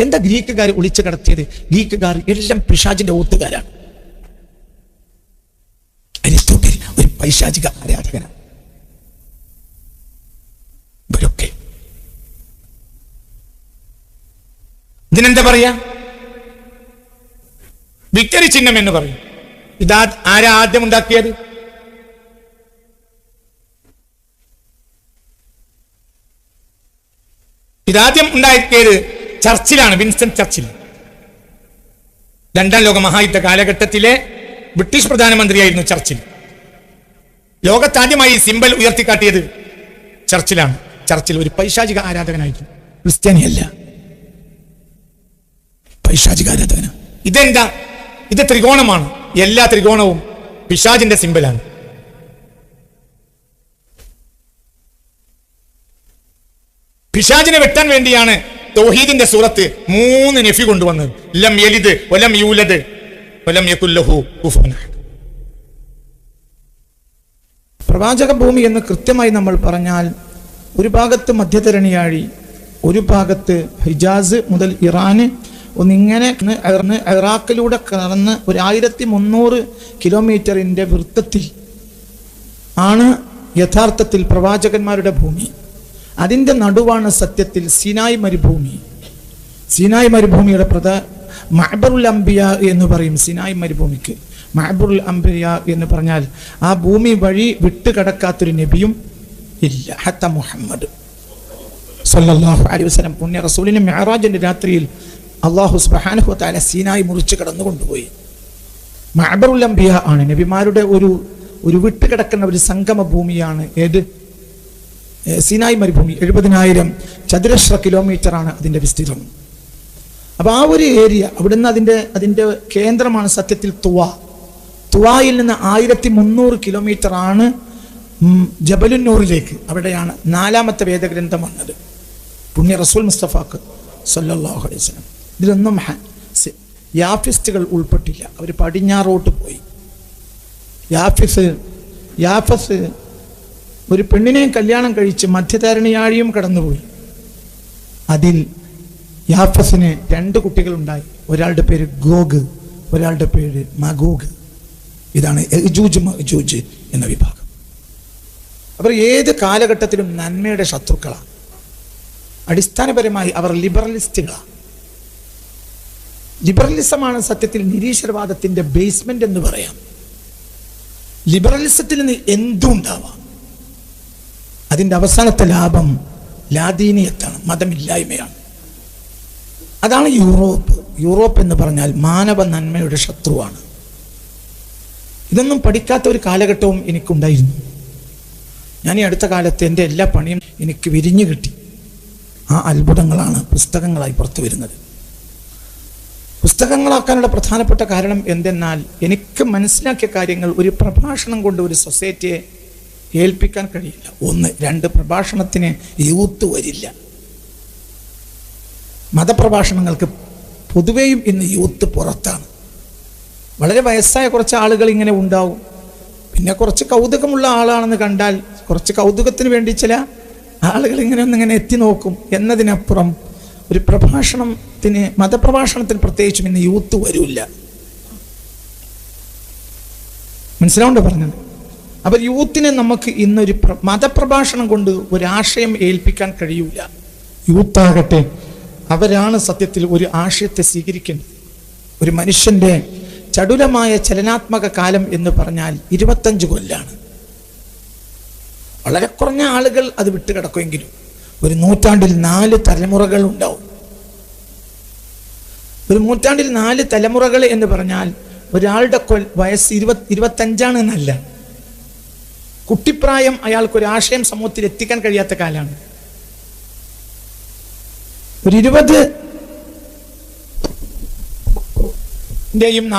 എന്താ ഗ്രീക്കുകാർ ഒളിച്ചു കടത്തിയത്? ഗ്രീക്കുകാർ എല്ലാം പിശാചിന്റെ ഓത്തുകാരാണ്. അരിസ്റ്റോട്ടിൽ ഒരു പൈശാചിക ആരാധകനാണ്. ഇവരൊക്കെ. ഇതിനെന്താ പറയാ? വിക്ടറി ചിഹ്നം എന്ന് പറയും. ഇതാ ആരാ ആദ്യം ഉണ്ടാക്കിയത്? ഇതാദ്യം ഉണ്ടാക്കിയത് ചർച്ചിലാണ് വിൻസ്റ്റൺ ചർച്ചിൽ. രണ്ടാം ലോക മഹായുദ്ധ കാലഘട്ടത്തിലെ ബ്രിട്ടീഷ് പ്രധാനമന്ത്രിയായിരുന്നു ചർച്ചിൽ. ലോകത്താദ്യമായി സിമ്പൽ ഉയർത്തിക്കാട്ടിയത് ചർച്ചിലാണ്. ചർച്ചിൽ ഒരു പൈശാചിക ആരാധകനായിരുന്നു. ക്രിസ്ത്യാനിയല്ല. പൈശാചിക ആരാധകന. ഇതെന്താ? ഇത് ത്രികോണമാണ്. എല്ലാ ത്രികോണവും പിശാചിന്റെ സിമ്പലാണ്. പിശാചിനെ വെട്ടാൻ വേണ്ടിയാണ് തൗഹീദിന്റെ സൂറത്ത് മൂന്ന് നഫി കൊണ്ടുവന്ന് ലം യലിദ് വലം യൂലദ് വലം യകുല്ലഹു കുഫുവൻ. പ്രവാചക ഭൂമി എന്ന് കൃത്യമായി നമ്മൾ പറഞ്ഞാൽ ഒരു ഭാഗത്ത് മധ്യതരണിയാഴി ഒരു ഭാഗത്ത് ഹിജാസ് മുതൽ ഇറാന് ഒന്നിങ്ങനെ ഇറാഖിലൂടെ കടന്ന് ഒരു ആയിരത്തി മുന്നൂറ് കിലോമീറ്ററിന്റെ വൃത്തത്തിൽ ആണ് യഥാർത്ഥത്തിൽ പ്രവാചകന്മാരുടെ ഭൂമി അതിന്റെ നടുവാണ് സത്യത്തിൽ സിനായ് മരുഭൂമി. സിനായ് മരുഭൂമിയുടെ പ്രധാ മഹബറുൽ അംബിയ എന്ന് പറയും സിനായ് മരുഭൂമിക്ക്. മഹബറുൽ അംബിയ എന്ന് പറഞ്ഞാൽ ആ ഭൂമി വഴി വിട്ടുകടക്കാത്തൊരു നബിയും ഇല്ല ഹത്ത മുഹമ്മദ്. സല്ലാഹു അലൈഹി വസ്ലം പുണ്യ റസൂലിന് മെഹറാജിന്റെ രാത്രിയിൽ അള്ളാഹു സുബാനഹു താല സീനായി മുറിച്ച് കടന്നു കൊണ്ടുപോയി മഹബറുൽ അംബിയ ആണ് നബിമാരുടെ ഒരു ഒരു വിട്ടുകിടക്കുന്ന ഒരു സംഗമ ഭൂമിയാണ് ഏത്? സിനായ് മരുഭൂമി എഴുപതിനായിരം ചതുരശ്ര കിലോമീറ്റർ ആണ് അതിന്റെ വിസ്തീർണം അപ്പോൾ ആ ഒരു ഏരിയ അവിടുന്ന് അതിന്റെ അതിന്റെ കേന്ദ്രമാണ് സത്യത്തിൽ തുവ. തുവായിൽ നിന്ന് ആയിരത്തി മുന്നൂറ് കിലോമീറ്റർ ആണ് ജബലുന്നൂറിലേക്ക് അവിടെയാണ് നാലാമത്തെ വേദഗ്രന്ഥം വന്നത്. പുണ്യ റസൂൽ മുസ്തഫാക്ക് സല്ലാഹു അലൈഹി സ്വലം ഇതിലൊന്നും യാഫിസ്റ്റുകൾ ഉൾപ്പെട്ടില്ല. അവർ പടിഞ്ഞാറോട്ട് പോയി. യാഫിസ് യാഫസ് ഒരു പെണ്ണിനെ കല്യാണം കഴിച്ച് മധ്യധാരണിയാഴിയും കടന്നുപോയി. അതിൽ യാഫസിന് രണ്ട് കുട്ടികളുണ്ടായി. ഒരാളുടെ പേര് ഗോഗ് ഒരാളുടെ പേര് മഗോഗ്. ഇതാണ് യജൂജ് മജൂജ് എന്ന വിഭാഗം. അവർ ഏത് കാലഘട്ടത്തിലും നന്മയുടെ ശത്രുക്കളാണ് അടിസ്ഥാനപരമായി അവർ ലിബറലിസ്റ്റുകളാണ് ലിബറലിസമാണ് സത്യത്തിൽ നിരീശ്വരവാദത്തിന്റെ ബേസ്മെന്റ് എന്ന് പറയാം. ലിബറലിസത്തിൽ നിന്ന് എന്തും ഉണ്ടാവാം അതിന്റെ അവസാനത്തെ ലാഭം ലാദീനിയത്താണ് മതമില്ലായ്മയാണ്. അതാണ് യൂറോപ്പ്. യൂറോപ്പ് എന്ന് പറഞ്ഞാൽ മാനവ നന്മയുടെ ശത്രുവാണ്. ഇതൊന്നും പഠിക്കാത്ത ഒരു കാലഘട്ടവും എനിക്കുണ്ടായിരുന്നു. ഞാൻ ഈ അടുത്ത കാലത്ത് എന്റെ എല്ലാ പണിയും എനിക്ക് വിരിഞ്ഞു കിട്ടി. ആ അത്ഭുതങ്ങളാണ് പുസ്തകങ്ങളായി പുറത്തു വരുന്നത്. പുസ്തകങ്ങളാക്കാനുള്ള പ്രധാനപ്പെട്ട കാരണം എന്തെന്നാൽ എനിക്ക് മനസ്സിലാക്കിയ കാര്യങ്ങൾ ഒരു പ്രഭാഷണം കൊണ്ട് ഒരു സൊസൈറ്റിയെ ഏൽപ്പിക്കാൻ കഴിയില്ല. ഒന്ന് രണ്ട് പ്രഭാഷണത്തിന് യൂത്ത് വരില്ല. മതപ്രഭാഷണങ്ങൾക്ക് പൊതുവെയും ഇന്ന് യൂത്ത് പുറത്താണ്. വളരെ വയസ്സായ കുറച്ച് ആളുകൾ ഇങ്ങനെ ഉണ്ടാവും. പിന്നെ കുറച്ച് കൗതുകമുള്ള ആളാണെന്ന് കണ്ടാൽ കുറച്ച് കൗതുകത്തിന് വേണ്ടി ചില ആളുകൾ ഇങ്ങനെ ഒന്നിങ്ങനെ എത്തി നോക്കും എന്നതിനപ്പുറം ഒരു പ്രഭാഷണത്തിന് മതപ്രഭാഷണത്തിന് പ്രത്യേകിച്ചും ഇന്ന് യൂത്ത് വരില്ല. മനസ്സിലാവുണ്ടോ പറഞ്ഞത്? അപ്പോൾ യൂത്തിനെ നമുക്ക് ഇന്നൊരു മതപ്രഭാഷണം കൊണ്ട് ഒരാശയം ഏൽപ്പിക്കാൻ കഴിയൂല. യൂത്താകട്ടെ. അവരാണ് സത്യത്തിൽ ഒരു ആശയത്തെ സ്വീകരിക്കേണ്ടത് ഒരു മനുഷ്യന്റെ ചടുലമായ ചലനാത്മക കാലം എന്ന് പറഞ്ഞാൽ ഇരുപത്തഞ്ച് കൊല്ലാണ്. വളരെ കുറഞ്ഞ ആളുകൾ അത് വിട്ടുകിടക്കുമെങ്കിലും ഒരു നൂറ്റാണ്ടിൽ നാല് തലമുറകൾ ഉണ്ടാവും. ഒരു നൂറ്റാണ്ടിൽ നാല് തലമുറകൾ എന്ന് പറഞ്ഞാൽ ഒരാളുടെ കൊൽ വയസ്സ് ഇരുപത് ഇരുപത്തഞ്ചാണ് എന്നല്ല. കുട്ടിപ്രായം ആശയം സമൂഹത്തിൽ എത്തിക്കാൻ കഴിയാത്ത കാലാണ്. ഒരു ഇരുപത് ന്റെയും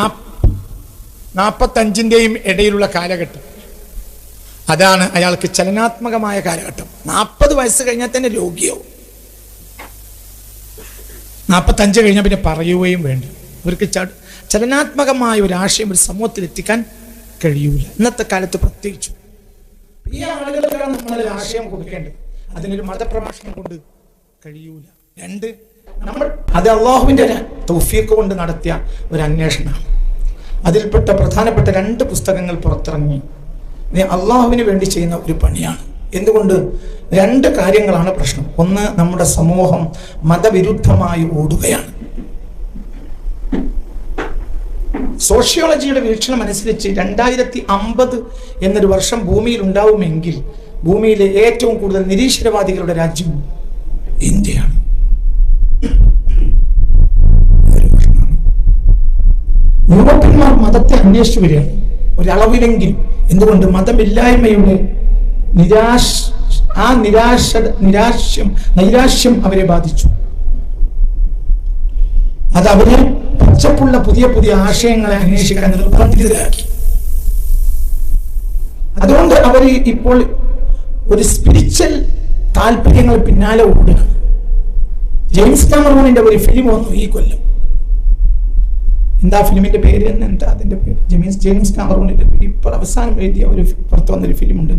നാൽപ്പത്തഞ്ചിന്റെയും ഇടയിലുള്ള കാലഘട്ടം. അതാണ് അയാൾക്ക് ചലനാത്മകമായ കാലഘട്ടം. നാൽപ്പത് വയസ്സ് കഴിഞ്ഞാൽ തന്നെ രോഗിയാവും. നാൽപ്പത്തഞ്ച് കഴിഞ്ഞാൽ പിന്നെ പറയുകയും വേണ്ട. ഇവർക്ക് ചലനാത്മകമായ ഒരു ആശയം ഒരു സമൂഹത്തിൽ എത്തിക്കാൻ കഴിയൂല. ഇന്നത്തെ കാലത്ത് പ്രത്യേകിച്ചു. ഈ ആളുകൾക്കാണ് നമ്മൾ ആശയം കൊടുക്കേണ്ടത്. അതിനൊരു മതപ്രഭാഷണം കൊണ്ട് കഴിയൂല. രണ്ട് നമ്മൾ അത് അള്ളാഹുവിന്റെ തൗഫീഖ് കൊണ്ട് നടത്തിയ ഒരു അന്വേഷണമാണ്. അതിൽപ്പെട്ട പ്രധാനപ്പെട്ട രണ്ട് പുസ്തകങ്ങൾ പുറത്തിറങ്ങി. ഇത് അള്ളാഹുവിന് വേണ്ടി ചെയ്യുന്ന ഒരു പണിയാണ്. എന്തുകൊണ്ട്? രണ്ട് കാര്യങ്ങളാണ് പ്രശ്നം. ഒന്ന് നമ്മുടെ സമൂഹം മതവിരുദ്ധമായി ഓടുകയാണ്. സോഷ്യോളജിയുടെ വീക്ഷണം അനുസരിച്ച് രണ്ടായിരത്തി അമ്പത് എന്നൊരു വർഷം ഭൂമിയിൽ ഉണ്ടാവുമെങ്കിൽ ഭൂമിയിലെ ഏറ്റവും കൂടുതൽ നിരീശ്വരവാദികളുടെ രാജ്യം ഇന്ത്യയാണ്. യൂറോപ്യന്മാർ മതത്തെ അന്വേഷിച്ചു വരികയാണ് ഒരളവിലെങ്കിലും എന്തുകൊണ്ട് മതമില്ലായ്മയുടെ നിരാശ ആ നിരാശ നിരാശ്യം നൈരാശ്യം അവരെ ബാധിച്ചു. അത് അവരെ പച്ചപ്പുള്ള പുതിയ പുതിയ ആശയങ്ങളെ അന്വേഷിക്കാൻ നിർബന്ധിതരാക്കി. അതുകൊണ്ട് അവർ ഇപ്പോൾ ഒരു സ്പിരിച്വൽ താല്പര്യങ്ങൾ പിന്നാലെ ഓടുകയാണ്. ജെയിംസ് കാമറൂണിന്റെ ഒരു ഫിലിം വന്നു ഈ കൊല്ലം. എന്താ ഫിലിമിന്റെ പേര് തന്നെ എന്താ അതിന്റെ പേര്? ജെയിംസ് ജെയിംസ് കാമറൂണിന്റെ ഇപ്പോൾ അവസാനം എഴുതിയ ഒരു പുറത്തു വന്നൊരു ഫിലിം ഉണ്ട്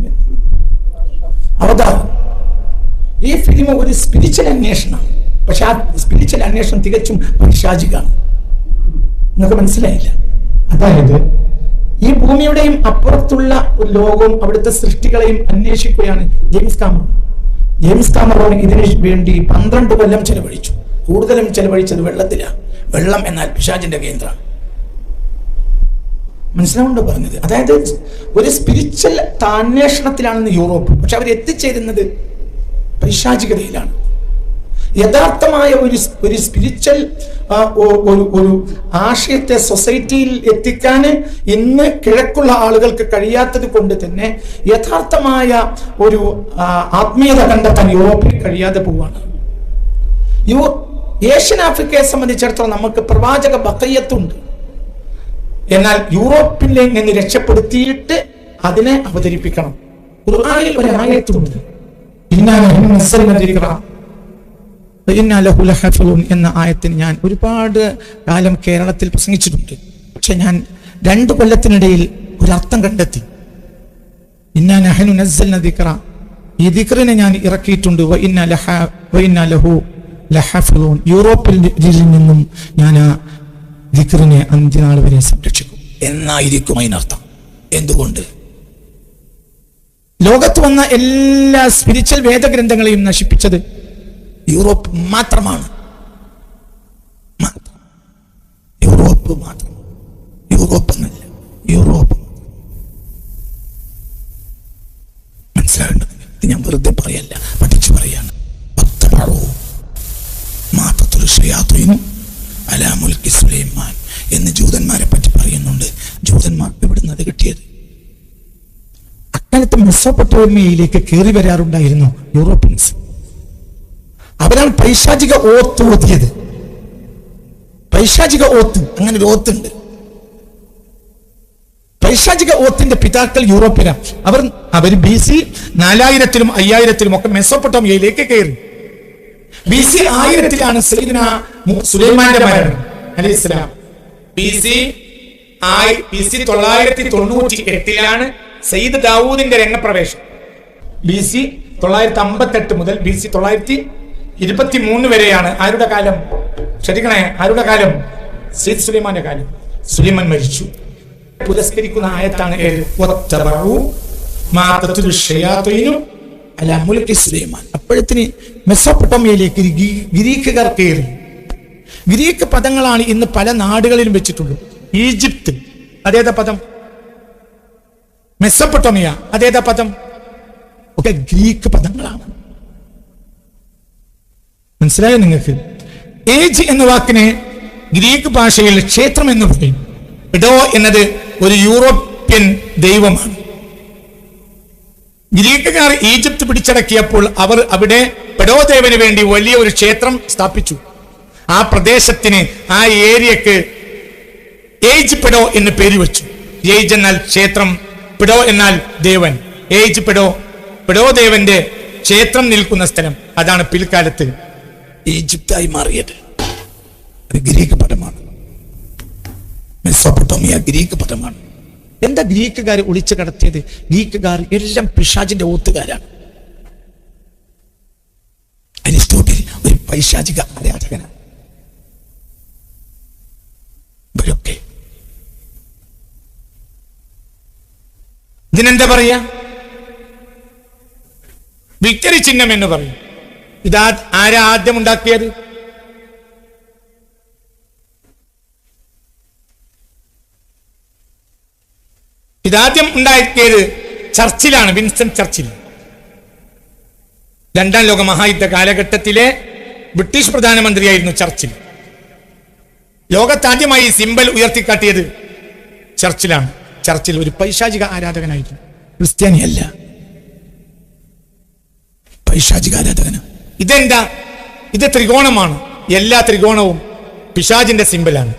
അവതാ ഈ ഫിലിം ഒരു സ്പിരിച്വൽ അന്വേഷണം പക്ഷെ ആ സ്പിരിച്വൽ അന്വേഷണം തികച്ചും പൈശാചികാണ് നിങ്ങൾക്ക് മനസ്സിലായില്ല. അതായത് ഈ ഭൂമിയുടെയും അപ്പുറത്തുള്ള ഒരു ലോകവും അവിടുത്തെ സൃഷ്ടികളെയും അന്വേഷിക്കുകയാണ് ജെയിംസ് കാമറോൺ. ജെയിംസ് കാമറോൺ ഇതിനു വേണ്ടി പന്ത്രണ്ട് കൊല്ലം ചെലവഴിച്ചു. കൂടുതലും ചെലവഴിച്ചത് വെള്ളത്തിലാണ് വെള്ളം എന്നാൽ പിശാചിന്റെ കേന്ദ്രമാണ് മനസ്സിലാവുണ്ടോ പറഞ്ഞത്? അതായത് ഒരു സ്പിരിച്വൽ അന്വേഷണത്തിലാണെന്ന് യൂറോപ്പ്. പക്ഷെ അവർ എത്തിച്ചേരുന്നത് പൈശാചികതയിലാണ്. യഥാർത്ഥമായ ഒരു ഒരു സ്പിരിച്വൽ ഒരു ഒരു ആശയത്തെ സൊസൈറ്റിയിൽ എത്തിക്കാൻ ഇന്ന് കിഴക്കുള്ള ആളുകൾക്ക് കഴിയാത്തത് കൊണ്ട് തന്നെ യഥാർത്ഥമായ ഒരു ആത്മീയത കണ്ടെത്താൻ യൂറോപ്പിൽ കഴിയാതെ പോവാണ്. യൂ ഏഷ്യൻ ആഫ്രിക്കയെ സംബന്ധിച്ചിടത്തോളം നമുക്ക് പ്രവാചക ബക്കയ്യത്തുണ്ട്. എന്നാൽ യൂറോപ്പിൽ നിന്ന് രക്ഷപ്പെടുത്തിയിട്ട് അതിനെ അവതരിപ്പിക്കണം. ഖുർആനിൽ ഒരു ആയത്തുണ്ട്. ഇന്നാ എന്ന ആയത്തിന് ഞാൻ ഒരുപാട് കാലം കേരളത്തിൽ പ്രസംഗിച്ചിട്ടുണ്ട്. പക്ഷെ ഞാൻ രണ്ട് കൊല്ലത്തിനിടയിൽ ഒരർത്ഥം കണ്ടെത്തി. ഇന്നാ നഹ്നു നസൽ ദിക്റ. ഈ ദിക്റിനെ ഞാൻ ഇറക്കിയിട്ടുണ്ട്. വ ഇന്നാ ലഹ ലഹു യൂറോപ്പിൽ നിന്നും ഞാൻ ആ ദിക്റിനെ അന്ത്യനാൾ വരെ സംരക്ഷിക്കും. എന്നായിരിക്കും അതിനർത്ഥം. എന്തുകൊണ്ട്? ലോകത്ത് വന്ന എല്ലാ സ്പിരിച്വൽ വേദഗ്രന്ഥങ്ങളെയും നശിപ്പിച്ചത് യൂറോപ്പ് മാത്രമാണ്. മാത്രം. യൂറോപ്പ് മാത്രം. യൂറോപ്പ് എന്നല്ല യൂറോപ്പ് മനസ്സിലാവേണ്ടത് ഇത് ഞാൻ വെറുതെ പറയല്ല പഠിച്ചു പറയാണ്. പത്തമഴോ മാത്തത്തൊരു ഷയാത്തുനും അലാ മുൽക്കി സുലൈമാൻ എന്ന് ജൂതന്മാരെ പറ്റി പറയുന്നുണ്ട്. ജൂതന്മാർ എവിടുന്ന് അത് കിട്ടിയത്? അക്കാലത്ത് മെസ്സോപ്പൊട്ടോമിയയിലേക്ക് കയറി വരാറുണ്ടായിരുന്നു യൂറോപ്യൻസ്. അവരാണ് പൈശാചിക ഓത്ത് ഓതിയത്. പൈശാചിക ഓത്ത് അങ്ങനെ ഒരു ഓത്തുണ്ട്. പൈശാചിക ഓത്തിന്റെ പിതാക്കൾ യൂറോപ്പിലാണ് അവർ അവർ ബി സി നാലായിരത്തിലും അയ്യായിരത്തിലും ഒക്കെ മെസ്സോപ്പൊട്ടോമിയയിലേക്ക് കയറി. ബി സി ആയിരത്തിലാണ് സയ്യിദ്ന സുലൈമാന്റെ മരണം. അലൈഹി ഇസ്ലാം ബി സി ബി സി തൊള്ളായിരത്തി തൊണ്ണൂറ്റി എട്ടിലാണ് സയ്യിദ് ദാവൂദിന്റെ രംഗപ്രവേശം. ബി സി തൊള്ളായിരത്തി അമ്പത്തെട്ട് മുതൽ ബി സി തൊള്ളായിരത്തി ഇരുപത്തി മൂന്ന് വരെയാണ്. ആരുടെ കാലം? ശ്രദ്ധിക്കണേ ആരുടെ കാലം? സീദ് സുലൈമാന്റെ കാലം. സുലൈമാൻ മരിച്ചു. പുരസ്കരിക്കുന്ന ആയത്താണ് സുലൈമാൻ. അപ്പോഴത്തിന് മെസ്സോപ്പൊട്ടോമിയയിലേക്ക് ഗ്രീക്കുകാർ കയറി. ഗ്രീക്ക് പദങ്ങളാണ് ഇന്ന് പല നാടുകളിലും വെച്ചിട്ടുള്ളത്. ഈജിപ്ത് അതേതാ പദം? മെസ്സപ്പൊട്ടോമിയ അതേതാ പദം? ഒക്കെ ഗ്രീക്ക് പദങ്ങളാണ്. മനസ്സിലായോ നിങ്ങൾക്ക്? ഏജ് എന്ന വാക്കിനെ ഗ്രീക്ക് ഭാഷയിൽ ക്ഷേത്രം എന്ന് പറയും. ഇഡോ എന്നത് ഒരു യൂറോപ്യൻ ദൈവമാണ്. ഗ്രീക്കുകാർ ഈജിപ്ത് പിടിച്ചടക്കിയപ്പോൾ അവർ അവിടെ പെഡോദേവന് വേണ്ടി വലിയ ഒരു ക്ഷേത്രം സ്ഥാപിച്ചു. ആ പ്രദേശത്തിന് ആ ഏരിയക്ക് ഏജ് പെഡോ എന്ന് പേര് വെച്ചു. ഏജ് എന്നാൽ ക്ഷേത്രം പെഡോ എന്നാൽ ദേവൻ. ഏജ് പെഡോ പെഡോ ദേവന്റെ ക്ഷേത്രം നിൽക്കുന്ന സ്ഥലം. അതാണ് പിൽക്കാലത്ത്. ഈജിപ്തായി മാറിയത്. അത് ഗ്രീക്ക് പദമാണ്. മെസ്സോപ്പൊട്ടോമിയ ഗ്രീക്ക് പദമാണ്. എന്താ ഗ്രീക്കുകാർ ഒളിച്ചു കടത്തിയത്? ഗ്രീക്കുകാർ എല്ലാം പിശാചിന്റെ ഓത്തുകാരാണ്. അരിസ്റ്റോട്ടിൽ ഒരു പൈശാചിക ആരാധകനാണ്. ഇവരൊക്കെ. ഇതിനെന്താ പറയാ? വിക്ടറി ചിഹ്നം എന്ന് പറയും. ഇതാ ആരാ ആദ്യം ഉണ്ടാക്കിയത്? ഇതാദ്യം ഉണ്ടാക്കിയത് ചർച്ചിലാണ് വിൻസ്റ്റൺ ചർച്ചിൽ. രണ്ടാം ലോക മഹായുദ്ധ കാലഘട്ടത്തിലെ ബ്രിട്ടീഷ് പ്രധാനമന്ത്രിയായിരുന്നു ചർച്ചിൽ. ലോകത്താദ്യമായി സിമ്പൽ ഉയർത്തിക്കാട്ടിയത് ചർച്ചിലാണ്. ചർച്ചിൽ ഒരു പൈശാചിക ആരാധകനായിരുന്നു. ക്രിസ്ത്യാനിയല്ല. പൈശാചിക ആരാധകന് ഇതെന്താ? ഇത് ത്രികോണമാണ്. എല്ലാ ത്രികോണവും പിശാജിന്റെ സിമ്പലാണ്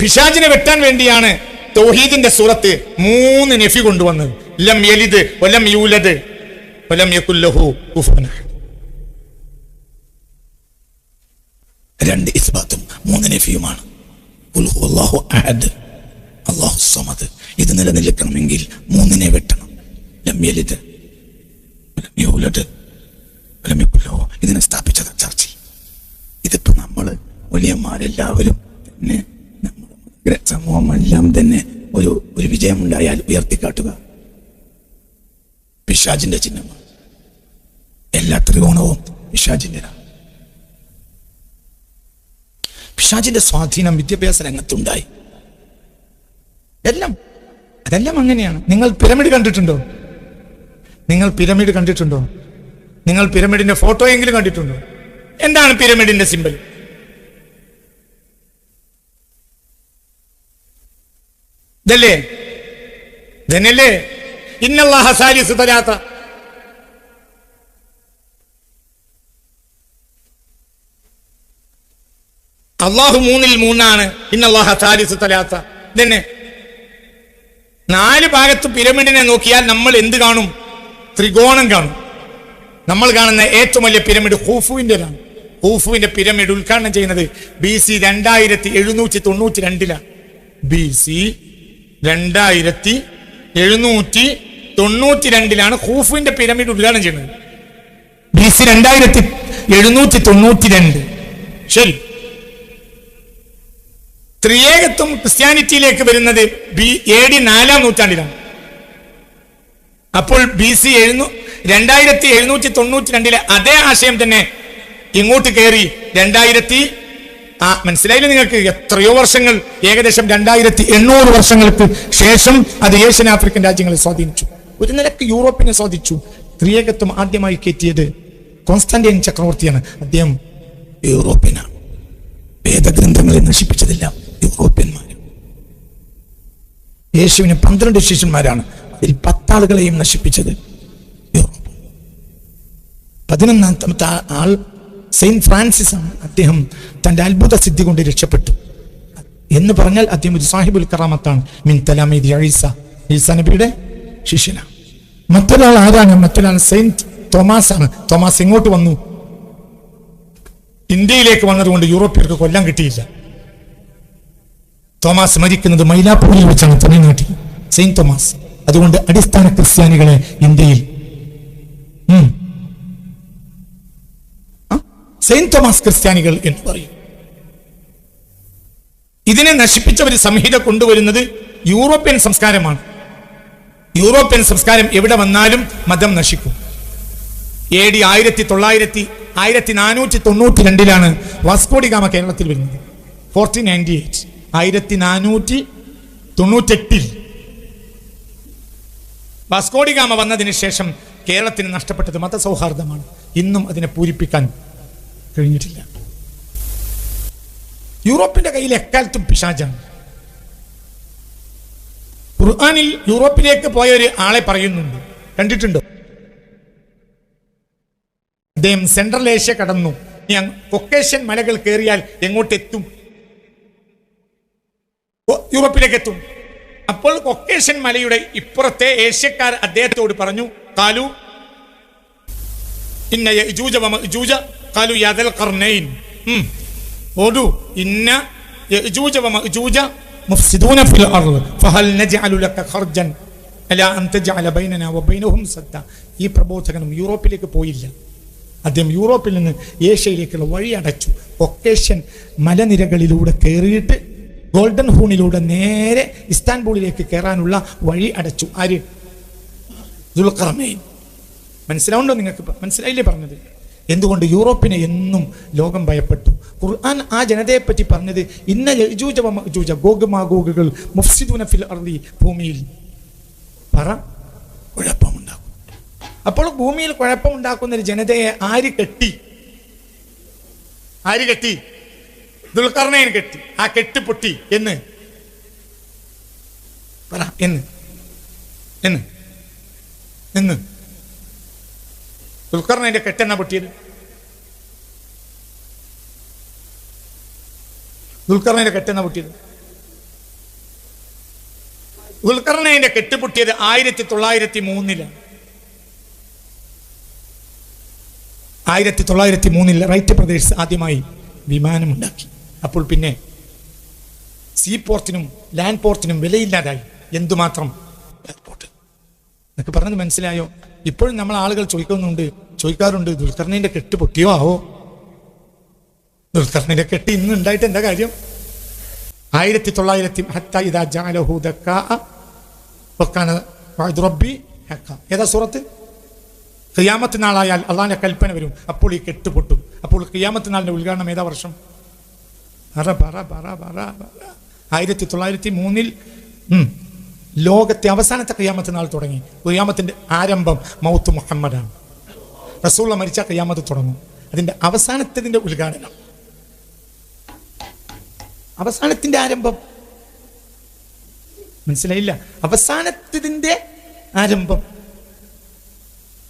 പിശാജിനെ വെട്ടാൻ വേണ്ടിയാണ് തൗഹീദിന്റെ സൂറത്ത് മൂന്ന് നെഫി കൊണ്ടുവന്നത്. ലം യലിദ് ഒലം യൂലദ് ഒലം യകുല്ലഹു കുഫന രണ്ട് ഇസ്ബാത്തും മൂന്ന് നെഫിയുമാണ്. അള്ളാഹു അഹദ് അല്ലാഹു സമദ്. ഇത് നിലനിൽക്കണമെങ്കിൽ മൂന്നിനെ വെട്ടണം. ഇതിനെ സ്ഥാപിച്ചത് ചർച്ച. ഇതിപ്പോ നമ്മൾ വലിയന്മാരെല്ലാവരും തന്നെ സമൂഹം എല്ലാം തന്നെ ഒരു ഒരു വിജയമുണ്ടായാൽ ഉയർത്തിക്കാട്ടുക. പിശാജിന്റെ ചിഹ്നമാണ്. എല്ലാ ത്രികോണവും പിശാജിന്റെ പിശാജിന്റെ സ്വാധീനം വിദ്യാഭ്യാസ രംഗത്തുണ്ടായി. എല്ലാം അതെല്ലാം അങ്ങനെയാണ്. നിങ്ങൾ പിരമിഡ് കണ്ടിട്ടുണ്ടോ? നിങ്ങൾ പിരമിഡ് കണ്ടിട്ടുണ്ടോ? നിങ്ങൾ പിരമിഡിന്റെ ഫോട്ടോ എങ്കിലും കണ്ടിട്ടുണ്ടോ? എന്താണ് പിരമിഡിന്റെ സിമ്പൽ? ഇതല്ലേ? ഇതന്നെയല്ലേ? ഇന്നല്ലാഹ സാലിസ് തലാത്ത അള്ളാഹു മൂന്നിൽ മൂന്നാണ് ഇന്നല്ലാഹ സാലിസ് തലാത്ത ഇതന്നെ? നാല് ഭാഗത്ത് പിരമിഡിനെ നോക്കിയാൽ നമ്മൾ എന്ത് കാണും? ത്രികോണം കാണും. നമ്മൾ കാണുന്ന ഏറ്റവും വലിയ പിരമിഡ് ഹൂഫുവിന്റെതാണ് ഹൂഫുവിന്റെ പിരമിഡ് ഉദ്ഘാടനം ചെയ്യുന്നത് ബി സി രണ്ടായിരത്തി എഴുന്നൂറ്റി തൊണ്ണൂറ്റി രണ്ടിലാണ് ബി സി രണ്ടായിരത്തി എഴുന്നൂറ്റി തൊണ്ണൂറ്റി രണ്ടിലാണ് ഹൂഫുവിന്റെ പിരമിഡ് ഉദ്ഘാടനം ചെയ്യുന്നത്. ബി സി രണ്ടായിരത്തി എഴുന്നൂറ്റി തൊണ്ണൂറ്റി രണ്ട് ശരി. ത്രിയേകത്വം ക്രിസ്ത്യാനിറ്റിയിലേക്ക് വരുന്നത് ബി എ ഡി നാലാം നൂറ്റാണ്ടിലാണ്. അപ്പോൾ ബി സി എഴുന്നൂ. രണ്ടായിരത്തി എഴുന്നൂറ്റി തൊണ്ണൂറ്റി രണ്ടിലെ അതേ ആശയം തന്നെ ഇങ്ങോട്ട് കയറി രണ്ടായിരത്തി ആ മനസ്സിലായില്ല നിങ്ങൾക്ക്? എത്രയോ വർഷങ്ങൾ ഏകദേശം രണ്ടായിരത്തി എണ്ണൂറ് വർഷങ്ങൾക്ക് ശേഷം അത് ഏഷ്യൻ ആഫ്രിക്കൻ രാജ്യങ്ങളെ സ്വാധീനിച്ചു. ഒരു നിലയ്ക്ക് യൂറോപ്പിനെ സ്വാധീനിച്ചു. ത്രിയേകത്വം ആദ്യമായി കയറ്റിയത് കോൺസ്റ്റാന്റൈൻ ചക്രവർത്തിയാണ്. അദ്ദേഹം യൂറോപ്യനാണ് വേദഗ്രന്ഥങ്ങളെ നശിപ്പിച്ചതെല്ലാം. യൂറോപ്യന്മാർ യേശുവിന് പന്ത്രണ്ട് ശിഷ്യന്മാരാണ്. അതിൽ പത്താളുകളെയും നശിപ്പിച്ചത്. യൂറോപ്പ് പതിനൊന്നാമത്തെ ആ- ആൾ സെയിന്റ് ഫ്രാൻസിസ് ആണ്. അദ്ദേഹം തന്റെ അത്ഭുത സിദ്ധി കൊണ്ട് രക്ഷപ്പെട്ടു. എന്ന് പറഞ്ഞാൽ അദ്ദേഹം ഒരു സാഹിബുൽ കറാമത്താണ്. മിൻ തലാമീദി അഴീസ ഈസ നബിയുടെ ശിഷ്യനാണ്. മറ്റൊരാൾ ആരാണ്? മറ്റൊരാൾ സെയിന്റ് തോമസ് ആണ്. തോമസ് ഇങ്ങോട്ട് വന്നു? ഇന്ത്യയിലേക്ക് വന്നതുകൊണ്ട് യൂറോപ്യർക്ക് കൊല്ലം കിട്ടിയില്ല. തോമസ് മരിക്കുന്നത് മൈലാപ്പൂരിൽ വെച്ചാണ് തമിഴ്നാട്ടിൽ സെയിന്റ് തോമസ്. അതുകൊണ്ട് അടിസ്ഥാന ക്രിസ്ത്യാനികളെ ഇന്ത്യയിൽ. സെയിന്റ് തോമസ് ക്രിസ്ത്യാനികൾ എന്ന് പറയും. ഇതിനെ നശിപ്പിച്ച ഒരു സംഹിത കൊണ്ടുവരുന്നത് യൂറോപ്യൻ സംസ്കാരമാണ്. യൂറോപ്യൻ സംസ്കാരം എവിടെ വന്നാലും മതം നശിക്കും. എ ഡി ആയിരത്തി തൊള്ളായിരത്തി ആയിരത്തി നാനൂറ്റി തൊണ്ണൂറ്റി രണ്ടിലാണ് വാസ്കോഡിഗാമ കേരളത്തിൽ വരുന്നത്. Fourteen ninety eight. ആയിരത്തി നാനൂറ്റി തൊണ്ണൂറ്റെട്ടിൽ വാസ്കോഡിഗാമ വന്നതിന് ശേഷം കേരളത്തിന് നഷ്ടപ്പെട്ടത് മതസൗഹാർദ്ദമാണ്. ഇന്നും അതിനെ പൂരിപ്പിക്കാൻ കഴിഞ്ഞിട്ടില്ല. യൂറോപ്പിന്റെ കയ്യിൽ എക്കാലത്തും പിശാചാണ്. ഖുർആാനിൽ യൂറോപ്പിലേക്ക് പോയ ഒരു ആളെ പറയുന്നുണ്ട്. കണ്ടിട്ടുണ്ടോ? അദ്ദേഹം സെൻട്രൽ ഏഷ്യ കടന്നു. ഞാൻ കൊക്കേഷ്യൻ മലകൾ കയറിയാൽ എങ്ങോട്ട് എത്തും ഓ, യൂറോപ്പിലേക്ക് എത്തും അപ്പോൾ കൊക്കേഷ്യൻ മലയുടെ ഇപ്പുറത്തെ ഏഷ്യക്കാർ അദ്ദേഹത്തോട് പറഞ്ഞു കാലു ഇന്ന യജൂജ വമജൂജ കാലു യദൽ ഉം. ഓടു ഇന്ന യജൂജ വമജൂജ മുഫ്സിദൂന ഫിൽ അർൾ ഫഹൽ നജ്അലു ലക ഖർജൻ അല്ല അന്തജാല ബൈനന വബൈനഹും സദ്ദ. ഈ പ്രബോധകനും യൂറോപ്പിലേക്ക് പോയില്ല. അദ്ദേഹം യൂറോപ്പിൽ നിന്ന് ഏഷ്യയിലേക്കുള്ള വഴി അടച്ചു. ഒക്കേഷൻ മലനിരകളിലൂടെ കയറിയിട്ട് ഗോൾഡൻ ഹൂണിലൂടെ നേരെ ഇസ്താൻബൂളിലേക്ക് കയറാനുള്ള വഴി അടച്ചു. ആര്? ദുൽഖർമൈൻ മനസ്സിലാവുണ്ടോ നിങ്ങൾക്ക്? മനസ്സിലായില്ലേ പറഞ്ഞത്? എന്തുകൊണ്ട് യൂറോപ്പിനെ എന്നും ലോകം ഭയപ്പെട്ടു? ഖുർആൻ ആ ജനതയെ പറ്റി പറഞ്ഞത് ഇന്ന യജൂജ മജൂജ മഅജൂജ ഗോഗ് മാഗോഗുകൾ മുഫ്സിദൂന ഫിൽ അർദി ഭൂമിയിൽ. പറ കുഴപ്പമുണ്ടാക്കും. അപ്പോൾ ഭൂമിയിൽ കുഴപ്പമുണ്ടാക്കുന്ന ഒരു ജനതയെ ആര് കെട്ടി? ആര് കെട്ടി? ദുൽഖർണയൻ കെട്ടി. ആ കെട്ട് പൊട്ടി എന്ന്. പറ. എന്ന്. എന്ന്. എന്ന് ദുൽഖർണന്റെ കെട്ടെന്നാ പൊട്ടിയത് ദുൽഖർണയന്റെ കെട്ടെന്നാ പൊട്ടിയത് ദുൽഖർണയന്റെ കെട്ട് പൊട്ടിയത്? ആയിരത്തി തൊള്ളായിരത്തി മൂന്നിലാണ് ആയിരത്തി തൊള്ളായിരത്തി മൂന്നിൽ റൈറ്റ് പ്രദേശ് ആദ്യമായി വിമാനമുണ്ടാക്കി. അപ്പോൾ പിന്നെ സീ പോർട്ടിനും ലാൻഡ് പോർട്ടിനും വിലയില്ലാതായി. എന്തുമാത്രം? എയർപോർട്ട്. എന്നൊക്കെ പറഞ്ഞത് മനസ്സിലായോ? ഇപ്പോഴും നമ്മൾ ആളുകൾ ചോദിക്കുന്നുണ്ട് ചോദിക്കാറുണ്ട് ദുൽഖർണിന്റെ കെട്ട് പൊട്ടിയോ ആവോ? ദുൽഖർണിന്റെ കെട്ട് ഇന്ന് ഉണ്ടായിട്ട് എന്താ കാര്യം? ആയിരത്തി തൊള്ളായിരത്തി ഏതാ സൂറത്ത്? ക്രിയാമത്ത് നാളായാൽ അള്ളാന്റെ കൽപ്പന വരും. അപ്പോൾ ഈ കെട്ട് പൊട്ടും. അപ്പോൾ ക്രിയാമത്ത് നാളിന്റെ ഉദ്ഘാടനം ഏതാ വർഷം? പറ പറ പറ പറ ആയിരത്തി തൊള്ളായിരത്തി മൂന്നിൽ ലോകത്തെ അവസാനത്തെ കയ്യാമത്ത് നാൾ തുടങ്ങി. കയ്യാമത്തിന്റെ ആരംഭം മൗത്ത് മുഹമ്മദാണ്. റസൂള്ള മരിച്ച കയ്യാമത്ത് തുടങ്ങും. അതിന്റെ അവസാനത്തതിന്റെ ഉദ്ഘാടനം. അവസാനത്തിന്റെ ആരംഭം. മനസ്സിലായില്ല? അവസാനത്തതിന്റെ ആരംഭം.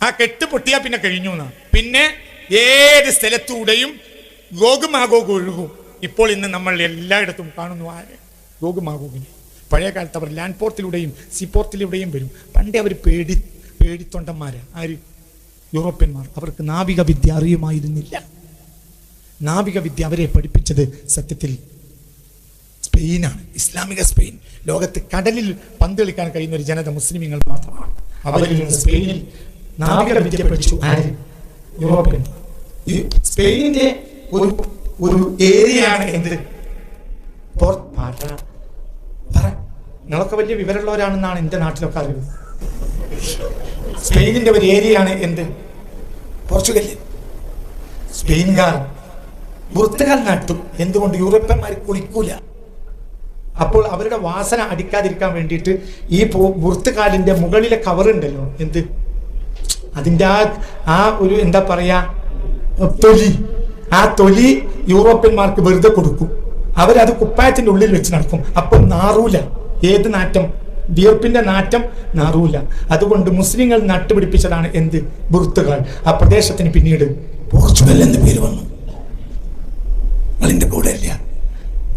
ആ കെട്ട് പൊട്ടിയാ പിന്നെ കഴിഞ്ഞു എന്നാ പിന്നെ ഏത് സ്ഥലത്തൂടെയും ഗോകുമാഗോഗ് ഒഴുകും. ഇപ്പോൾ ഇന്ന് നമ്മൾ എല്ലായിടത്തും കാണുന്നു ആരെ? ഗോകുമാഗോഗിനെ പഴയ കാലത്ത് അവർ ലാൻഡ് പോർട്ടിലൂടെയും സീ പോർട്ടിലൂടെയും വരും. പണ്ടേ അവർ പേടി പേടിത്തൊണ്ടന്മാർ ആര്? യൂറോപ്യന്മാർ. അവർക്ക് നാവിക വിദ്യ അറിയുമായിരുന്നില്ല. നാവിക വിദ്യ അവരെ പഠിപ്പിച്ചത് സത്യത്തിൽ സ്പെയിനാണ്. ഇസ്ലാമിക സ്പെയിൻ. ലോകത്ത് കടലിൽ പന്ത് കളിക്കാൻ കഴിയുന്ന ഒരു ജനത മുസ്ലിമീങ്ങൾ മാത്രമാണ്. അവരിൽ സ്പെയിനിൽ നാവിക വിദ്യ പഠിച്ചു. ആര്? യൂറോപ്യൻ സ്പെയിനിന്റെ ഒരു ഒരു ഏരിയയാണ് എന്ത് പോർട്ട് പറ. പറ. നിങ്ങളൊക്കെ വലിയ വിവരമുള്ളവരാണെന്നാണ് എന്റെ നാട്ടിലൊക്കെ അറിവ് സ്പെയിനിന്റെ ഒരു ഏരിയയാണ് എന്ത്? പോർച്ചുഗൽ സ്പെയിൻകാർ പുറത്തുകാൽ നട്ടു. എന്തുകൊണ്ട് യൂറോപ്യന്മാർ കുളിക്കൂല? അപ്പോൾ അവരുടെ വാസന അടിക്കാതിരിക്കാൻ വേണ്ടിയിട്ട് ഈ വൃത്തുകാലിന്റെ മുകളിലെ കവർ ഉണ്ടല്ലോ എന്ത്? അതിന്റെ ആ ആ ഒരു എന്താ പറയാ ആ തൊലി യൂറോപ്യന്മാർക്ക് വെറുതെ കൊടുക്കും. അവരത് കുപ്പായത്തിന്റെ ഉള്ളിൽ വെച്ച് നടക്കും. അപ്പോൾ നാറൂല. ഏത് നാറ്റം? വിയർപ്പിന്റെ നാറ്റം നാറൂല. അതുകൊണ്ട് മുസ്ലിങ്ങൾ നട്ടുപിടിപ്പിച്ചതാണ് എന്ത്? ബുർത്തുകൾ. ആ പ്രദേശത്തിന് പിന്നീട് പോർച്ചുഗൽ എന്ന് പേര് വന്നു? അതിന്റെ കൂടെ അല്ല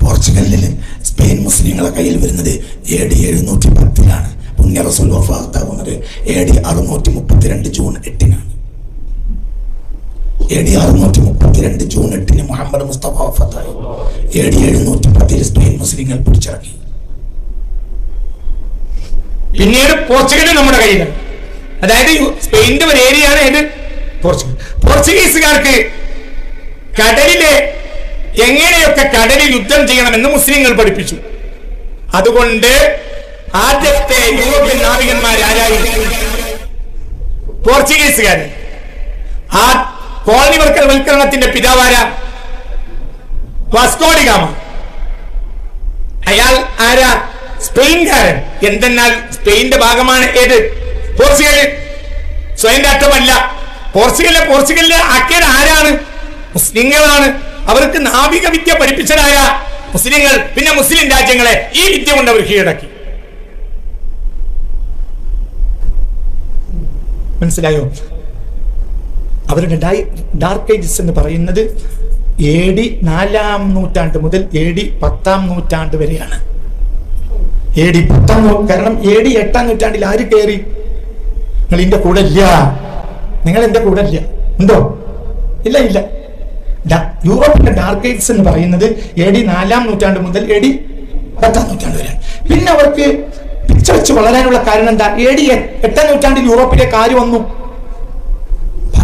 പോർച്ചുഗലിൽ സ്പെയിൻ മുസ്ലിങ്ങളെ കയ്യിൽ വരുന്നത് എ ഡി എഴുന്നൂറ്റി പത്തിലാണ്. പുണ്യ റസൂൽ വഫാത്താകുന്നത്. എ ഡി അറുന്നൂറ്റി മുപ്പത്തിരണ്ട് ജൂൺ എട്ടിനാണ്. എ ഡി അറുന്നൂറ്റി മുപ്പത്തിരണ്ട് ജൂൺ എട്ടിന് മുഹമ്മദ് മുസ്തഫ ഫത്തായി എ ഡി എഴുന്നൂറ്റി പത്തിൽ സ്പെയിൻ മുസ്ലിങ്ങൾ പിടിച്ചിറങ്ങി. പിന്നീട് പോർച്ചുഗൽ നമ്മുടെ കയ്യിലാണ് അതായത് സ്പെയിനിന്റെ ഒരു ഏരിയയാണ് ഏത് പോർച്ചുഗൽ പോർച്ചുഗീസുകാർക്ക് കടലിലെ എങ്ങനെയൊക്കെ കടലിൽ യുദ്ധം ചെയ്യണമെന്ന് മുസ്ലിങ്ങൾ പഠിപ്പിച്ചു. അതുകൊണ്ട് ആദ്യത്തെ യൂറോപ്യൻ നാവികന്മാർ ആരായിരുന്നു പോർച്ചുഗീസുകാരൻ വർക്കർ കോളനിവൽക്കരണത്തിന്റെ പിതാവാര വാസ്കോഡിഗാമ. അയാൾ ആരാ? സ്പെയിൻകാരൻ. എന്തെന്നാൽ സ്പെയിന്റെ ഭാഗമാണ് ഏത്? പോർച്ചുഗൽ. സ്വയം രാഷ്ട്രമല്ല. പോർച്ചുഗലിലെ പോർച്ചുഗലിലെ ആക്കിയത് ആരാണ്? മുസ്ലിങ്ങളാണ്. അവർക്ക് നാവിക വിദ്യ പഠിപ്പിച്ചതായ മുസ്ലിങ്ങൾ. പിന്നെ മുസ്ലിം രാജ്യങ്ങളെ ഈ വിദ്യ കൊണ്ട് അവർ കീഴടക്കി. മനസ്സിലായോ? അവരുടെ ഡൈ ഡാർക്ക് ഏജസ് എന്ന് പറയുന്നത് എ ഡി നാലാം നൂറ്റാണ്ട് മുതൽ എ ഡി പത്താം നൂറ്റാണ്ട് വരെയാണ്. എ ഡി പത്താം കാരണം എ ഡി എട്ടാം നൂറ്റാണ്ടിൽ ആര് കയറി നിങ്ങൾ എന്റെ കൂടെ ഇല്ല. നിങ്ങൾ എന്റെ കൂടെ ഇല്ല. ഉണ്ടോ? ഇല്ല ഇല്ല. യൂറോപ്പിന്റെ ഡാർക്ക് ഏജസ് എന്ന് പറയുന്നത് എ ഡി നാലാം നൂറ്റാണ്ട് മുതൽ എ ഡി പത്താം നൂറ്റാണ്ട് വരെയാണ്. പിന്നെ അവർക്ക് പിച്ച പൊട്ടിത്തെറിച്ച് വളരാനുള്ള കാരണം എന്താ? എ ഡി എട്ടാം നൂറ്റാണ്ടിൽ യൂറോപ്പിലേക്ക് ആര് വന്നു?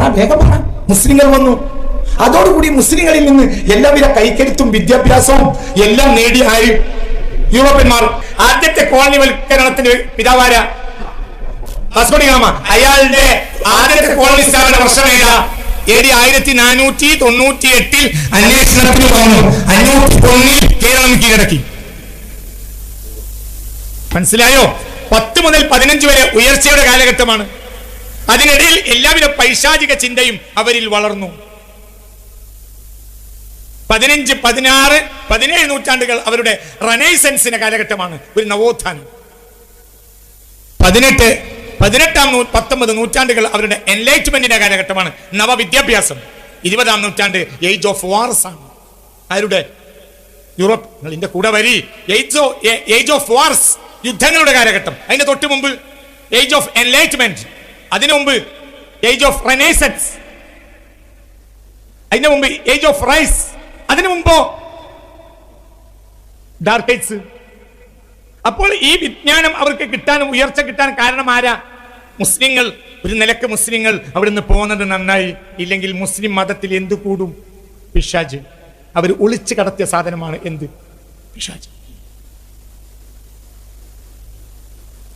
പറ വേഗം പറ. മുസ്ലിങ്ങൾ വന്നു. അതോടുകൂടി മുസ്ലിങ്ങളിൽ നിന്ന് എല്ലാവിധ കൈക്കരുത്തും വിദ്യാഭ്യാസവും എല്ലാം നേടിയ ആര്? യൂറോപ്യന്മാർ ആദ്യത്തെ കോളനിവൽക്കരണത്തിന്റെ പിതാവാര വാസ്കോഡിഗാമ അയാളുടെ ആദ്യത്തെ കോളനി സ്ഥാപന എ ഡി ആയിരത്തി നാനൂറ്റി തൊണ്ണൂറ്റി എട്ടിൽ അന്വേഷണത്തിന് അഞ്ഞൂറ്റി ഒന്നിൽ കേരളം കീഴടക്കി. മനസ്സിലായോ? പത്ത് മുതൽ പതിനഞ്ച് വരെ ഉയർച്ചയുടെ കാലഘട്ടമാണ്. അതിനിടയിൽ എല്ലാവിധ പൈശാചിക ചിന്തയും അവരിൽ വളർന്നു. പതിനഞ്ച് പതിനാറ് പതിനേഴ് നൂറ്റാണ്ടുകൾ അവരുടെ റനൈസൻസിന്റെ കാലഘട്ടമാണ് ഒരു നവോത്ഥാനം. പതിനെട്ട് പതിനെട്ടാം നൂ പത്തൊമ്പത് നൂറ്റാണ്ടുകൾ അവരുടെ എൻലൈറ്റ്മെന്റിന്റെ കാലഘട്ടമാണ് നവവിദ്യാഭ്യാസം. ഇരുപതാം നൂറ്റാണ്ട് ഏജ് ഓഫ് വാർസ് ആണ്. ആരുടെ? യൂറോപ്പ് ഇതിന്റെ കൂടെ വരി. ഏജ് ഓഫ് വാർസ് യുദ്ധങ്ങളുടെ കാലഘട്ടം. അതിന്റെ തൊട്ട് മുമ്പ് ഏജ് ഓഫ് എൻലൈറ്റ്മെന്റ് അതിനു മുമ്പ് ഏജ് ഓഫ് റെനേസൻസ് അതിനു മുമ്പ് ഏജ് ഓഫ് റൈസ് അതിനു മുമ്പോ ഡാർക്ക് ഏജ് അപ്പോൾ ഈ വിജ്ഞാനം അവർക്ക് കിട്ടാനും ഉയർച്ച കിട്ടാൻ കാരണം ആരാ? മുസ്ലിങ്ങൾ. ഒരു നിലയ്ക്ക് മുസ്ലിങ്ങൾ അവിടുന്ന് പോകുന്നത് നന്നായി. ഇല്ലെങ്കിൽ മുസ്ലിം മതത്തിൽ എന്ത് കൂടും? പിഷാജ് അവർ ഒളിച്ചു കടത്തിയ സാധനമാണ് എന്ത്? പിശാജ്.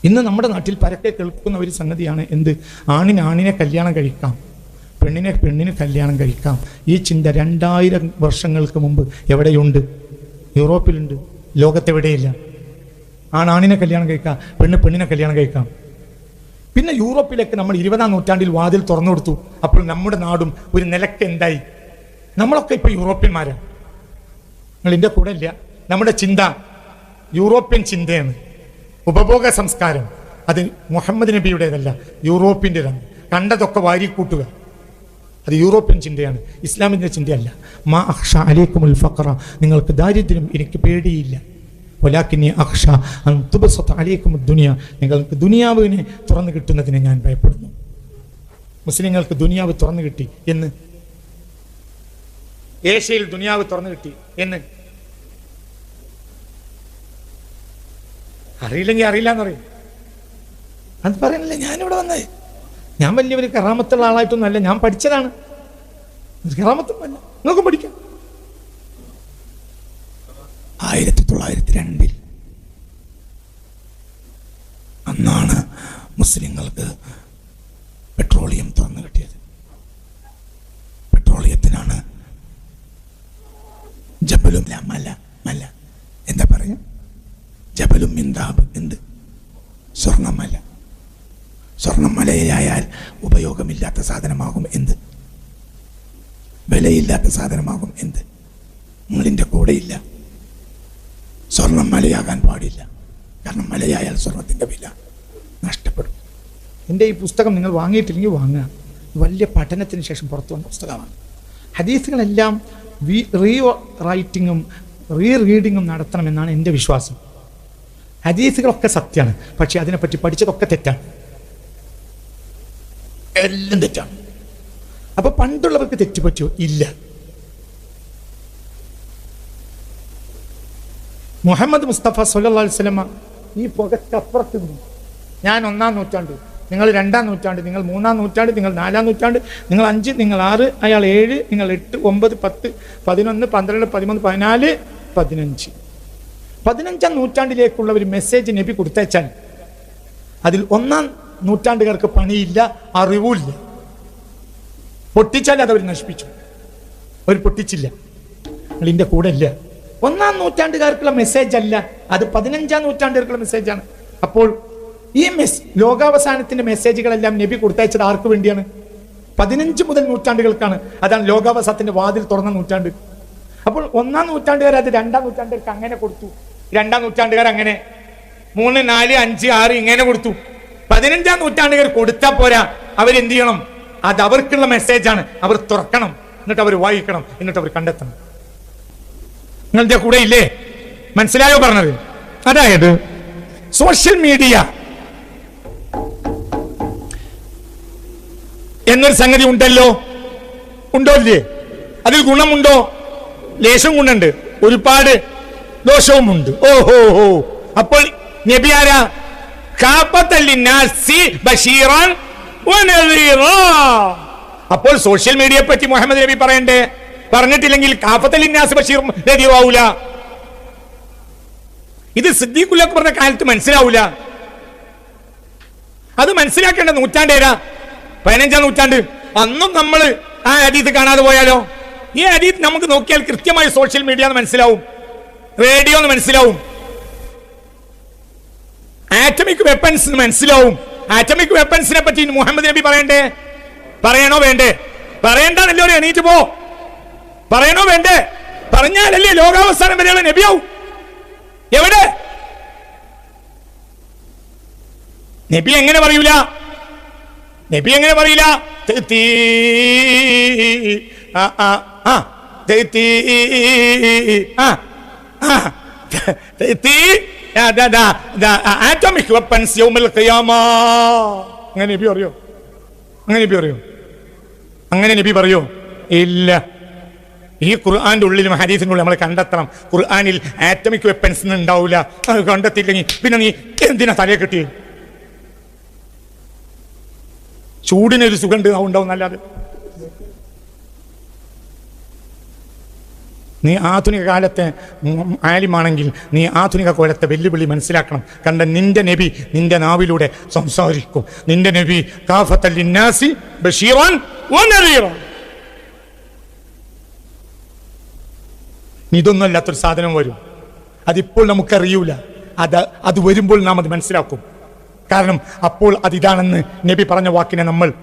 ഇന്ന് നമ്മുടെ നാട്ടിൽ പരക്കെ കേൾക്കുന്ന ഒരു സംഗതിയാണ് എന്ത്? ആണിന് ആണിനെ കല്യാണം കഴിക്കാം പെണ്ണിനെ പെണ്ണിന് കല്യാണം കഴിക്കാം. ഈ ചിന്ത രണ്ടായിരം വർഷങ്ങൾക്ക് മുമ്പ് എവിടെയുണ്ട്? യൂറോപ്പിലുണ്ട് ലോകത്തെവിടെയില്ല. ആണാണിനെ കല്യാണം കഴിക്കാം പെണ്ണ് പെണ്ണിനെ കല്യാണം കഴിക്കാം. പിന്നെ യൂറോപ്പിലേക്ക് നമ്മൾ ഇരുപതാം നൂറ്റാണ്ടിൽ വാതിൽ തുറന്നു കൊടുത്തു. അപ്പോൾ നമ്മുടെ നാടും ഒരു നിലയ്ക്ക് എന്തായി? നമ്മളൊക്കെ ഇപ്പൊ യൂറോപ്യന്മാരാണ് നിങ്ങൾ എന്റെ കൂടെ ഇല്ല. നമ്മുടെ ചിന്ത യൂറോപ്യൻ ചിന്തയാണ്. ഉപഭോഗ സംസ്കാരം. അത് മുഹമ്മദ് നബിയുടേതല്ല യൂറോപ്പിന്റെതാണ് കണ്ടതൊക്കെ വാരിക്കൂട്ടുക. അത് യൂറോപ്യൻ ചിന്തയാണ് ഇസ്ലാമിന്റെ ചിന്തയല്ല. മാ അക്ഷ അലേക്കുമുൽ ഫക്ര നിങ്ങൾക്ക് ദാരിദ്ര്യം എനിക്ക് പേടിയില്ല. ഒലാക്കിനി അക്ഷ തുബസത്ത് അലേക്കും ദുനിയ. നിങ്ങൾക്ക് ദുനിയാവിനെ തുറന്നു കിട്ടുന്നതിനെ ഞാൻ ഭയപ്പെടുന്നു. മുസ്ലിങ്ങൾക്ക് ദുനിയാവ് തുറന്നു കിട്ടി എന്ന്. ഏഷ്യയിൽ ദുനിയാവ് തുറന്നു കിട്ടി എന്ന് അറിയില്ലെങ്കിൽ അറിയില്ല എന്ന് പറയും. അത് പറയുന്നില്ല ഞാനിവിടെ വന്നത് ഞാൻ വലിയ ഒരു കറാമത്തുള്ള ആളായിട്ടൊന്നും അല്ല ഞാൻ പഠിച്ചതാണ്. കറാമത്തൊന്നുമല്ല. നിങ്ങൾക്കും പഠിക്കാം. ആയിരത്തി തൊള്ളായിരത്തി രണ്ടിൽ അന്നാണ് മുസ്ലിങ്ങൾക്ക് പെട്രോളിയം തുറന്നു കിട്ടിയത്. പെട്രോളിയത്തിനാണ് ജബലും മല മല എന്താ പറയാ? ജബലും മിന്താബ് എന്ത്? സ്വർണമല സ്വർണമലയായാൽ ഉപയോഗമില്ലാത്ത സാധനമാകും എന്ത്? വിലയില്ലാത്ത സാധനമാകും എന്ത്? നിങ്ങളിന്റെ കൂടെയില്ല. സ്വർണം മലയാകാൻ പാടില്ല. കാരണം മലയായാൽ സ്വർണത്തിന്റെ വില നഷ്ടപ്പെടും. എന്റെ ഈ പുസ്തകം നിങ്ങൾ വാങ്ങിയിട്ടില്ലെങ്കിൽ വാങ്ങുക. വലിയ പഠനത്തിന് ശേഷം പുറത്തു വന്ന പുസ്തകമാണ്. ഹദീസുകളെല്ലാം റീ റൈറ്റിങ്ങും റീ റീഡിങ്ങും നടത്തണമെന്നാണ് എന്റെ വിശ്വാസം. ഹദീസുകളൊക്കെ സത്യമാണ്. പക്ഷെ അതിനെപ്പറ്റി പഠിച്ചതൊക്കെ തെറ്റാണ്. എല്ലാം തെറ്റാണ്. അപ്പൊ പണ്ടുള്ളവർക്ക് തെറ്റ് പറ്റുമോ ഇല്ല. മുഹമ്മദ് മുസ്തഫ വസല്ലമ ഈ പുകക്കപ്പുറത്ത് ഞാൻ ഒന്നാം നൂറ്റാണ്ട് നിങ്ങൾ രണ്ടാം നൂറ്റാണ്ട് നിങ്ങൾ മൂന്നാം നൂറ്റാണ്ട് നിങ്ങൾ നാലാം നൂറ്റാണ്ട് നിങ്ങൾ അഞ്ച് നിങ്ങൾ ആറ് അയാൾ ഏഴ് നിങ്ങൾ എട്ട് ഒമ്പത് പത്ത് പതിനൊന്ന് പന്ത്രണ്ട് പതിമൂന്ന് പതിനാല് പതിനഞ്ച്. പതിനഞ്ചാം നൂറ്റാണ്ടിലേക്കുള്ള ഒരു മെസ്സേജ് നബി കൊടുത്തേച്ചാൽ അതിൽ ഒന്നാം നൂറ്റാണ്ടുകാർക്ക് പണിയില്ല അറിവുമില്ല. പൊട്ടിച്ചാൽ അതവർ നശിപ്പിച്ചു. അവർ പൊട്ടിച്ചില്ല. നിങ്ങളിന്റെ കൂടെ ഇല്ല. ഒന്നാം നൂറ്റാണ്ടുകാർക്കുള്ള മെസ്സേജ് അല്ല അത് പതിനഞ്ചാം നൂറ്റാണ്ടുകാർക്കുള്ള മെസ്സേജാണ് അപ്പോൾ ഈ മെസ് ലോകാവസാനത്തിന്റെ മെസ്സേജുകളെല്ലാം നബി കൊടുത്തയച്ചത് ആർക്ക് വേണ്ടിയാണ്? പതിനഞ്ച് മുതൽ നൂറ്റാണ്ടുകൾക്കാണ്. അതാണ് ലോകാവസാനത്തിന്റെ വാതിൽ തുറന്ന നൂറ്റാണ്ട്. അപ്പോൾ ഒന്നാം നൂറ്റാണ്ടുകാർ അത് രണ്ടാം നൂറ്റാണ്ടുകാർക്ക് അങ്ങനെ കൊടുത്തു. രണ്ടാം നൂറ്റാണ്ടുകാർ അങ്ങനെ. മൂന്ന് നാല് അഞ്ച് ആറ് ഇങ്ങനെ കൊടുത്തു. പതിനഞ്ചാം നൂറ്റാണ്ടുകാർ കൊടുത്താൽ പോരാ. അവരെന്ത് ചെയ്യണം അത് അവർക്കുള്ള മെസ്സേജാണ് അവർ തുറക്കണം. എന്നിട്ട് അവർ വായിക്കണം. എന്നിട്ട് അവർ കണ്ടെത്തണം. നിങ്ങളുടെ കൂടെ ഇല്ലേ? മനസ്സിലായോ പറഞ്ഞത്? അതായത് സോഷ്യൽ മീഡിയ എന്നൊരു സംഗതി ഉണ്ടല്ലോ? ഉണ്ടോ ഇല്ലേ? അതിൽ ഗുണമുണ്ടോ? ലേശം ഗുണമുണ്ട്. ഒരുപാട് ദോഷവുമുണ്ട്. ഓഹോ ഹോ അപ്പോൾ നബി ആരാ. അപ്പോൾ സോഷ്യൽ മീഡിയയെ പറ്റി മുഹമ്മദ് നബി പറയണ്ടേ? പറഞ്ഞിട്ടില്ലെങ്കിൽ കാഫത്തൽ ലിന്നാസ് ബഷീർ നദീറാവൂല ഇത് സിദ്ദീഖുൽ പറഞ്ഞ കാലത്ത് മനസ്സിലാവൂല. അത് മനസ്സിലാക്കേണ്ട നൂറ്റാണ്ടേരാ പതിനഞ്ചാം നൂറ്റാണ്ട്. അന്നും നമ്മൾ ആ അരീത് കാണാതെ പോയാലോ? ഈ അരീത് നമുക്ക് നോക്കിയാൽ കൃത്യമായി സോഷ്യൽ മീഡിയ മനസ്സിലാവും. റേഡിയോ എന്ന് മനസ്സിലാവും. ആറ്റമിക് വെപ്പൻസ് എന്ന് മനസ്സിലാവും. ആറ്റമിക് വെപ്പൻസിനെ പറ്റി മുഹമ്മദ് നബി പറയണ്ടേ? പറയണോ വേണ്ടേ? പറയണ്ടെന്നല്ലോ എണീറ്റ് പോ. പറയണോ വേണ്ടേ? പറഞ്ഞാലല്ലേ ലോകാവസാനം വരെയുള്ള നബിയാവും. എവിടെ? നബി എങ്ങനെ പറയൂല? നബി എങ്ങനെ പറയില്ല ആ ആ ആ. ആ ആറ്റോമിക് വെപ്പൻസ് യൗമൽ ഖിയാമ അങ്ങനെ നബി അറിയോ അങ്ങനെ നബി അറിയോ അങ്ങനെ നബി പറയോ ഇല്ല ഈ ഖുർആന്റെ ഉള്ളിലും ഹദീസിന്റെ ഉള്ളിൽ നമ്മൾ കണ്ടെത്തണം. ഖുർആാനിൽ ആറ്റമിക് വെപ്പൻസ് ഉണ്ടാവില്ല അത് കണ്ടെത്തിയില്ലെങ്കിൽ പിന്നെ നീ എന്തിനാ തലയെ കിട്ടി ചൂടിനൊരു സുഖമുണ്ട് ഉണ്ടാവും നല്ലത് നീ ആധുനിക കാലത്തെ ആലിമാണെങ്കിൽ നീ ആധുനിക കോലത്തെ വെല്ലുവിളി മനസ്സിലാക്കണം. കണ്ട നിന്റെ നബി നിന്റെ നാവിലൂടെ സംസാരിക്കും. നിന്റെ നബി കാഫത്തല്ലിന്നാസി ബഷീറാൻ വനദീറാൻ ഇതൊന്നും അല്ലാത്തൊരു സാധനം വരും. അതിപ്പോൾ നമുക്കറിയൂല. അത് അത് വരുമ്പോൾ നാം അത് മനസ്സിലാക്കും. കാരണം അപ്പോൾ അതിതാണെന്ന് നബി പറഞ്ഞ വാക്കിനെ നമ്മൾ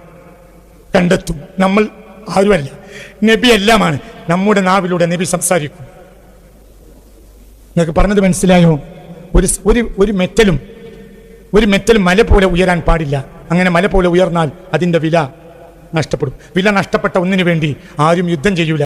കണ്ടെത്തും. നമ്മൾ ആരുമല്ല. നബി എല്ലാമാണ്. നമ്മുടെ നാവിലൂടെ നബി സംസാരിക്കും. നിങ്ങൾക്ക് പറഞ്ഞത് മനസ്സിലായോ? ഒരു ഒരു ഒരു മെറ്റലും ഒരു മെറ്റലും മല പോലെ ഉയരാൻ പാടില്ല. അങ്ങനെ മല പോലെ ഉയർന്നാൽ അതിന്റെ വില നഷ്ടപ്പെടും. വില നഷ്ടപ്പെട്ട ഒന്നിനു വേണ്ടി ആരും യുദ്ധം ചെയ്യൂല.